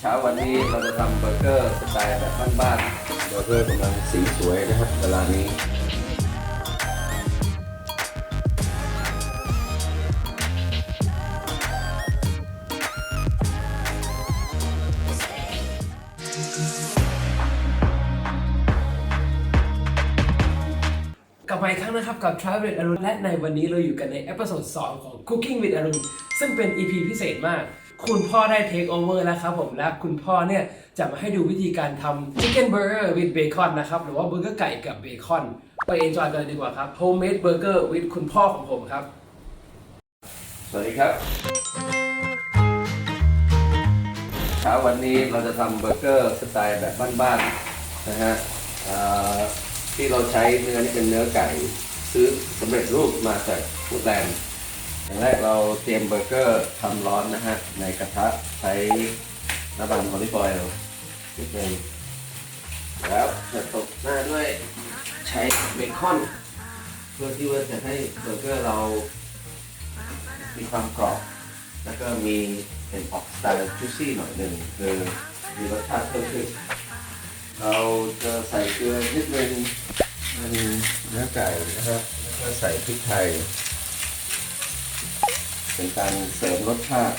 เช้าวันนี้เราจะทำเบอร์เกอร์สไตล์แบบบ้านๆเบอร์เกอร์กำลังสีสวยนะครับเวลานี้กลับมาอีกครั้งนะครับกับ Travel with อรุณและในวันนี้เราอยู่กันในเอพิโซด2ของ Cooking with อรุณซึ่งเป็น EP พิเศษมาก คุณพ่อได้ take over แล้วครับผมและคุณพ่อเนี่ยจะมาให้ดูวิธีการทำ Chicken Burger with Bacon นะครับหรือว่าเบอร์เกอร์ไก่กับเบคอน ไป enjoy กันเลยดีกว่าครับ Homemade Burger with คุณพ่อของผมครับ สวัสดีครับเช้าวันนี้เราจะทำเบอร์เกอร์สไตล์แบบบ้านๆนะฮะที่เราใช้เนื้อนี่เป็นเนื้อไก่ ซื้อสำเร็จรูปมาจากฟูดแลนด์ อย่างแรกเราเตรียมเบอร์เกอร์ทำร้อนนะฮะ ในกระทะใช้น้ำมันออลิฟออยล์นิดนึงแล้วจะตบหน้าด้วยใช้เบคอน เพื่อที่ว่าจะให้เบอร์เกอร์เรา มีความกรอบ แล้วก็มีเป็นออกสไตล์จูซี่หน่อยหนึ่งคือมีรสชาติเพิ่มขึ้นเราจะใส่เกลือนิดนึงมันเนื้อไก่นะครับแล้วก็ใส่พริกไทย เป็นการเสริมรสชาติ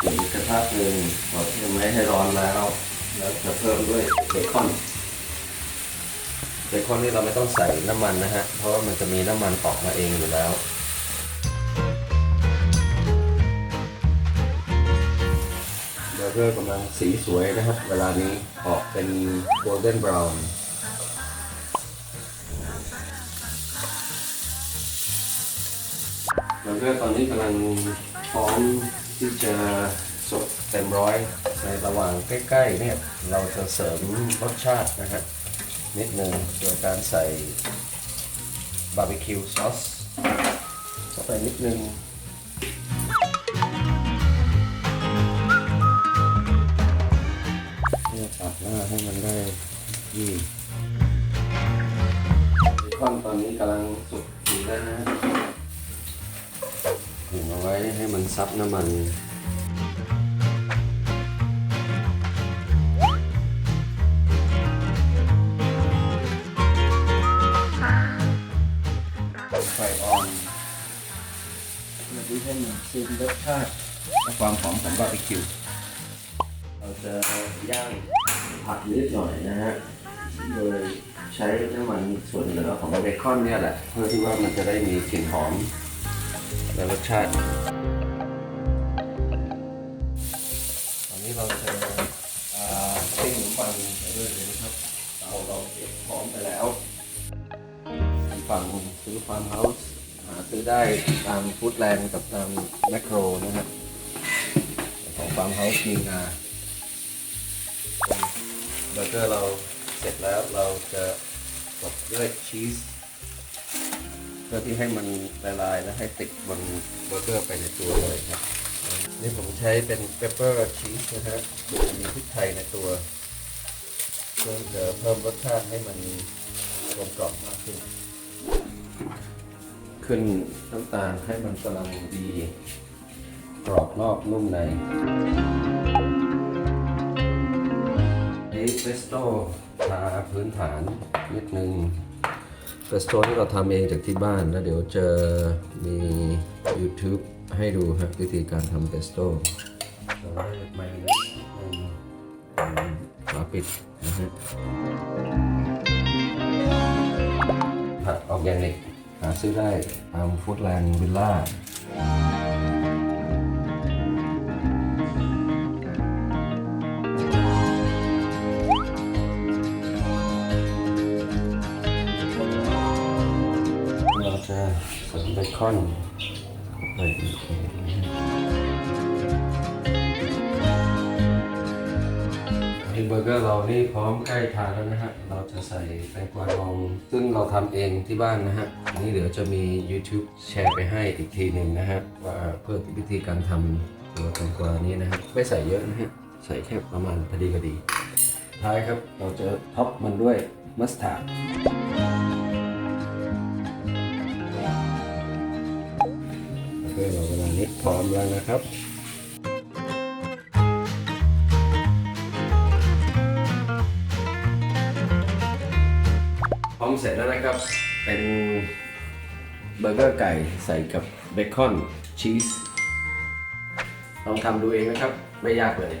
อยู่ในกระทะหนึ่งเราจะไม่ให้ร้อนแล้ว แล้วจะเพิ่มด้วยเบคอนเบคอนนี่เราไม่ต้องใส่น้ำมันนะฮะ เพราะว่ามันจะมีน้ำมันออกมาเองอยู่แล้วเบอร์เกอร์กำลังสีสวยนะครับ เวลานี้ออกเป็น golden brown เบอร์ เกอร์ตอนนี้กำลังพร้อมที่จะสดเต็มร้อยในระหว่างใกล้ๆเนี่ยเราจะเสริมรสชาตินะครับนิดหนึ่งโดยการใส่บาร์บีคิวซอสเข้าไปนิดนึงเพื่อตัดหน้าให้มันได้ที่ ไว้ให้มันซับน้ำมันไฟอ่อนเพื่อที่ให้มันซึมรสชาติและความหอมของบาร์บีคิว เราจะย่างผัดนิดหน่อยนะฮะ โดยใช้น้ำมันส่วนเหลือของเบคอนเนี่ยแหละ เพื่อที่ว่ามันจะได้มีกลิ่นหอม และรสชาติ ตอนนี้เราจะอ่าปิ้งขนมปังไปด้วยเลยนะครับเตาเราเตรียมพร้อมไปแล้วฝั่งซื้อฟาร์มเฮาส์หาซื้อได้ตามฟู้ดแลนด์กับตามแมคโครนะครับของฟาร์มเฮาส์มีงาเบอร์เกอร์เราเสร็จแล้วเราจะตบด้วยชีส เพื่อที่ให้มันละลายและให้ติดบนเบอร์เกอร์ไปในตัวเลยครับ นี่ผมใช้เป็นเปปเปอร์ชีสนะฮะคือมีพริกไทยในตัวเพื่อจะเพิ่มรสชาติให้มันกลมกล่อมมากขึ้น ขึ้นน้ำตาลให้มันกำลังดีกรอบนอกนุ่มในนี้เฟสโต้ทาพื้นฐานนิดนึง เฟสโตนที่เราทำเองจากที่บ้านแล้วเดี๋ยวจะมี YouTube ให้ดูครับวิธีการทำเฟสโตได้ไมโนฝาปิดนะฮะผักออร์แกนิกหาซื้อได้ตามฟู้ดแลนด์วิลล่า เบคอนเข้าไปอีกเฮมเบอร์เกอร์เรานี่พร้อมใกล้ทานแล้วนะฮะ เราจะใส่แตงกวาดอง ซึ่งเราทำเองที่บ้านนะฮะนนี้เดี๋ยวจะมี YouTube แชร์ไปให้อีกทีหนึ่งนะฮะ ว่าเพื่อวิธีการทำตัวแตงกวานี้นะฮะ ไม่ใส่เยอะนะฮะ ใส่แค่ประมาณพอดีก็ดี ท้ายครับ เราจะท็อปมันด้วยมัสตาร์ด พื่อเราเวลานี้พร้อมแล้วนะครับพร้อมเสร็จแล้วนะครับ เป็นเบอร์เกอร์ไก่ใส่กับเบคอนชีสลองทำดูเองนะครับ ไม่ยากเลย